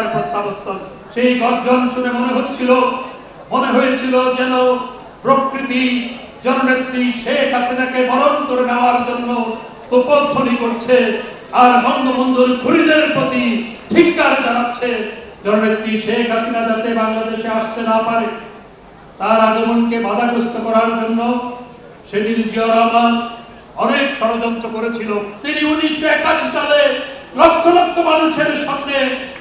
হাসিনার প্রত্যাবর্তন। সেই গর্জন শুনে মনে হচ্ছিল, মনে হয়েছিল যেন প্রকৃতি, জননেত্রী শেখ হাসিনাকে বরণ করে নেওয়ার জন্য তোপধ্বনি করছে আর বঙ্গবন্ধুর খুরিদের প্রতি ধিক্কার জানাচ্ছে জননেত্রী শেখ হাসিনা যাতে বাংলাদেশে আসতে না পারে। তার আগমনকে বাধাগ্রস্ত করার জন্য সেদিন জিয়া রহমান অনেক ষড়যন্ত্র করেছিল। তিনি উনিশশো একাশি সালে লক্ষ লক্ষ মানুষের সামনে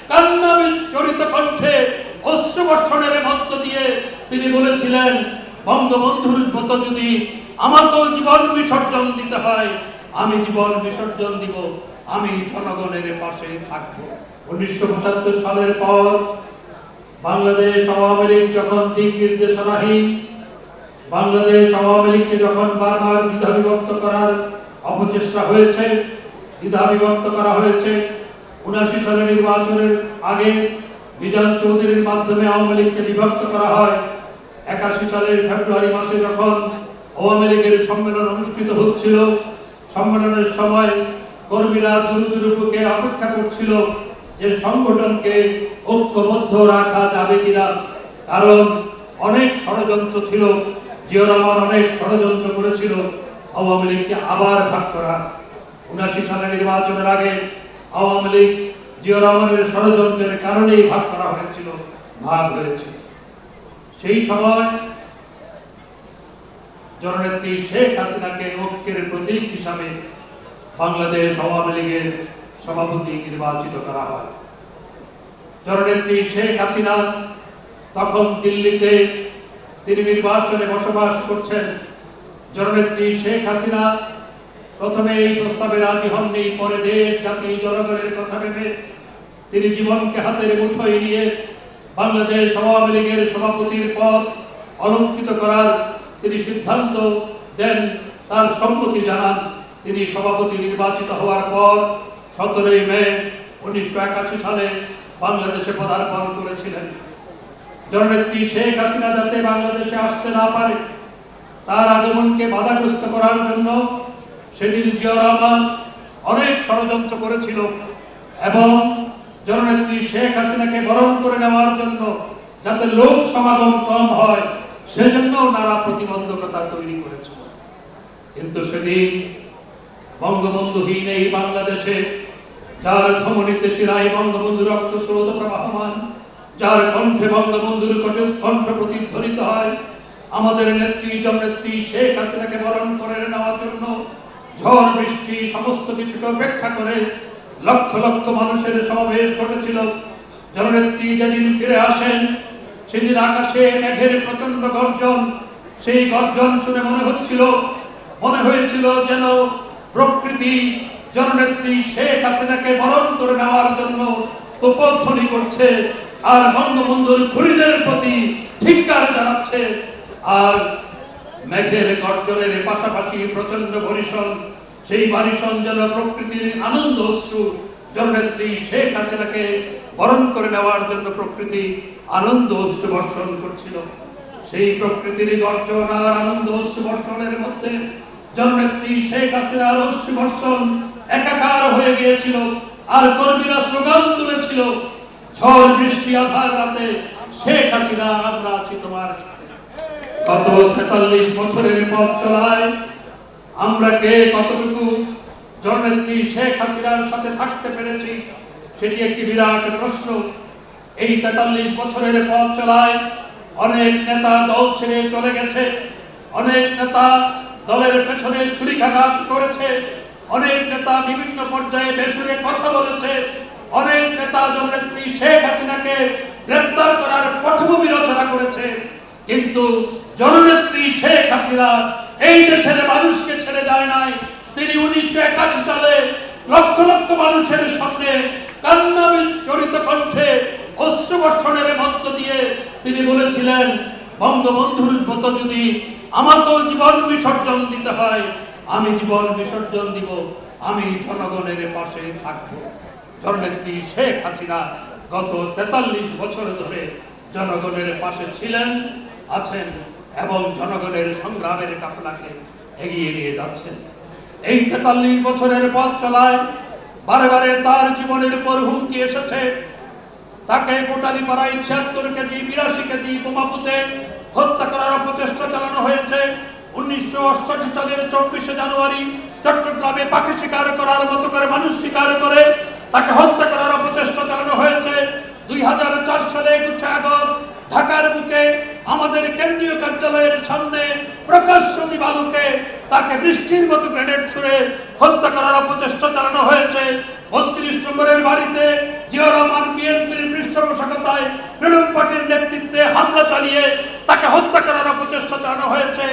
কান্নাবিল চরিত কণ্ঠে অশ্রুবর্ষণের মধ্য দিয়ে তিনি বলেছিলেন, বঙ্গবন্ধুর মতো যদি আমাকেও জীবন বিসর্জন দিতে হয়, আমি জীবন বিসর্জন দিব, আমি জনগণের পাশে থাকব। উনিশশো পঁচাত্তর সালের পর বাংলাদেশ আওয়ামী লীগ যখন দিক নির্দেশনাহীন, বাংলাদেশ আওয়ামী লীগকে যখন বারবার দ্বিধা বিভক্ত করার অপচেষ্টা হয়েছে, দ্বিধা করা হয়েছে উনাশি সালের নির্বাচনের আগে বিজান চৌধুরীর মাধ্যমে আওয়ামী লীগকে বিভক্ত করা হয়। একাশি সালের ফেব্রুয়ারি মাসে যখন আওয়ামী লীগের সম্মেলন অনুষ্ঠিত হচ্ছিল, সম্মেলনের সময় কর্মীরা দূর বুকে অপেক্ষা করছিল যে সংগঠনকে ঐক্যবদ্ধ রাখা যাবে কিনা। কারণ অনেক ষড়যন্ত্র ছিল, জিয়া রহমান অনেক ষড়যন্ত্র করেছিল। আওয়ামী লীগকে আবার ভাগ করা। উনাশি সালে নির্বাচনের আগে আওয়ামী লীগ জিয়া রহমানের ষড়যন্ত্রের কারণেই ভাগ করা হয়েছিল, ভাগ হয়েছে। সেই সময় জননেত্রী শেখ হাসিনাকে ঐক্যের প্রতীক হিসাবে বাংলাদেশ আওয়ামী লীগের সভাপতি নির্বাচিত করা হয়। জননেত্রী শেখ হাসিনা তখন দিল্লিতে তিনি নির্বাচনে বসবাস করছেন। জননেত্রী শেখ হাসিনা প্রথমে এই প্রস্তাবে রাজি হননি, পরে দেশ জাতি, জনগণের কথা ভেবে তিনি জীবনকে হাতের মুঠোয় নিয়ে বাংলাদেশ আওয়ামী লীগের সভাপতির পদ অলঙ্কিত করার তিনি সিদ্ধান্ত দেন, তার সম্মতি জানান। তিনি সভাপতি নির্বাচিত হওয়ার পর সতেরোই মে উনিশশো একাশি সালে বাংলাদেশে পদার্পণ করেছিলেন। জননেত্রী শেখ হাসিনা যাতে বাংলাদেশে আসতে না পারে, তার আগমনকে বাধাগ্রস্ত করার জন্য সেদিন জিয়া রহমান অনেক ষড়যন্ত্র করেছিল এবং জননেত্রী শেখ হাসিনাকে বরণ করে নেওয়ার জন্য যাতে লোক সমাগম কম হয়, সেজন্য নানা প্রতিবন্ধকতা তৈরি করেছিল। কিন্তু সেদিন বঙ্গবন্ধুহীন এই বাংলাদেশে, যার ধমনীতে শিরায় বঙ্গবন্ধু রক্ত স্রোত প্রবাহমান, যার কণ্ঠে বঙ্গবন্ধুর কণ্ঠ- প্রতিধ্বনিত হয়, আমাদের নেত্রী জননেত্রী শেখ হাসিনাকে বরণ করে নেওয়ার জন্য ঝড়, বৃষ্টি, সমস্ত কিছুকে উপেক্ষা করে লক্ষ লক্ষ মানুষের সমাবেশ ঘটেছিল। জননেত্রী যেদিন ফিরে আসেন, সেদিন আকাশে মেঘের প্রচণ্ড গর্জন। সেই গর্জন শুনে মনে হচ্ছিল, মনে হয়েছিল যেন প্রকৃতি জননেত্রী শেখ হাসিনাকে বরণ করে নেওয়ার জন্য তোপধ্বনি করছে আর বঙ্গবন্ধুর খুরিদের প্রতি ধিক্কার জানাচ্ছে। আর মেঘের গর্জনের পাশাপাশি প্রচণ্ড বরিশন সেই বারিশন যেন প্রকৃতির আনন্দ অশ্রু জননেত্রী শেখ হাসিনাকে বরণ করে নেওয়ার জন্য প্রকৃতি আনন্দ অশ্রু বর্ষণ করছিল। সেই প্রকৃতির গর্জন আর আনন্দ অশ্রু বর্ষণের মধ্যে জননেত্রী শেখ হাসিনার অশ্রু বর্ষণ একাকার হয়ে গিয়েছিল আর কর্মীরা স্লোগান তুলেছিল, ঝড় বৃষ্টি আধার রাতে, শেখ হাসিনা, আমরা আছি তোমার গত তেতাল্লিশ বছরের পথ চলায়, আমরা কে কতটুকু জননেত্রী শেখ হাসিনার সাথে থাকতে পেরেছি, সেটি একটি বিরাট প্রশ্ন। এই তেতাল্লিশ বছরের পথ চলায় অনেক নেতা দল ছেড়ে চলে গেছে, অনেক নেতা দলের পেছনে ছুরিকাঘাত করেছে, অনেক নেতা বিভিন্ন পর্যায়ে বেসুরে কথা বলেছে, অনেক নেতা জননেত্রী শেখ হাসিনাকে গ্রেপ্তার করার পটভূমি রচনা করেছে, কিন্তু জননেত্রী শেখ হাসিনা এই দেশের মানুষকে ছেড়ে যায় নাই। তিনি উনিশশো একাশি সালে লক্ষ লক্ষ মানুষের সামনে কান্নাবিল চরিত কণ্ঠে অশ্রুবর্ষণের মধ্য দিয়ে তিনি বলেছিলেন, বঙ্গবন্ধুর মতো যদি আমাকেও জীবন বিসর্জন দিতে হয়, আমি জীবন বিসর্জন দিব, আমি জনগণের পাশে থাকব। জননেত্রী শেখ হাসিনা গত তেতাল্লিশ বছর ধরে জনগণের পাশে ছিলেন, আছেন। এবং জনগণের সংগ্রামের কাফলাকে এগিয়ে নিয়ে যাচ্ছেন। এই তেতাল্লিশ বছরের পথ চলায় বারে বারে তার জীবনের উপর হুমকি এসেছে। তাকে কোটালি পাড়ায় ছিয়াত্তর কেজি, বিরাশি কেজি বোমাপুতে হত্যা করার প্রচেষ্টা চালানো হয়েছে। উনিশশো অষ্টাশি সালের চব্বিশে জানুয়ারি চট্টগ্রামে পাখি শিকার করার মতো করে মানুষ শিকার করে তাকে হত্যা করার অপচেষ্টা চালানো হয়েছে। দুই হাজার চার সালে একুশে আগস্ট ঢাকার বুকে আমাদের কেন্দ্রীয় কার্যালয়ের সামনে প্রকাশ্য দিবালুকে তাকে বৃষ্টির মতো গ্রেনেড ছুড়ে হত্যা করার অপচেষ্টা চালানো হয়েছে। বত্রিশ নম্বরের বাড়িতে জিয়া বিএনপির পৃষ্ঠপোষকতায় বেলুম পার্টির নেতৃত্বে হামলা চালিয়ে তাকে হত্যা করার অপচেষ্টা চালানো হয়েছে।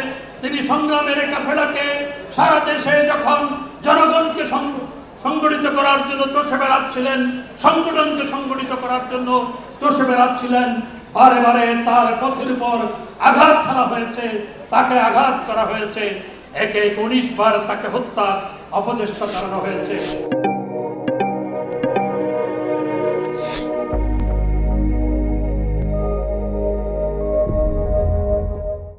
তিনি সংগ্রামের কাফেলাকে সারা দেশে যখন জনগণকে সংগঠিত করার জন্য চষে বেড়াচ্ছিলেন, সংগঠনকে সংগঠিত করার জন্য চষে বেড়াচ্ছিলেন বারে বারে তার পথের উপর আঘাত ছাড়া হয়েছে, তাকে আঘাত করা হয়েছে। একে উনিশ বার তাকে হত্যা অপচেষ্টা চালানো হয়েছে।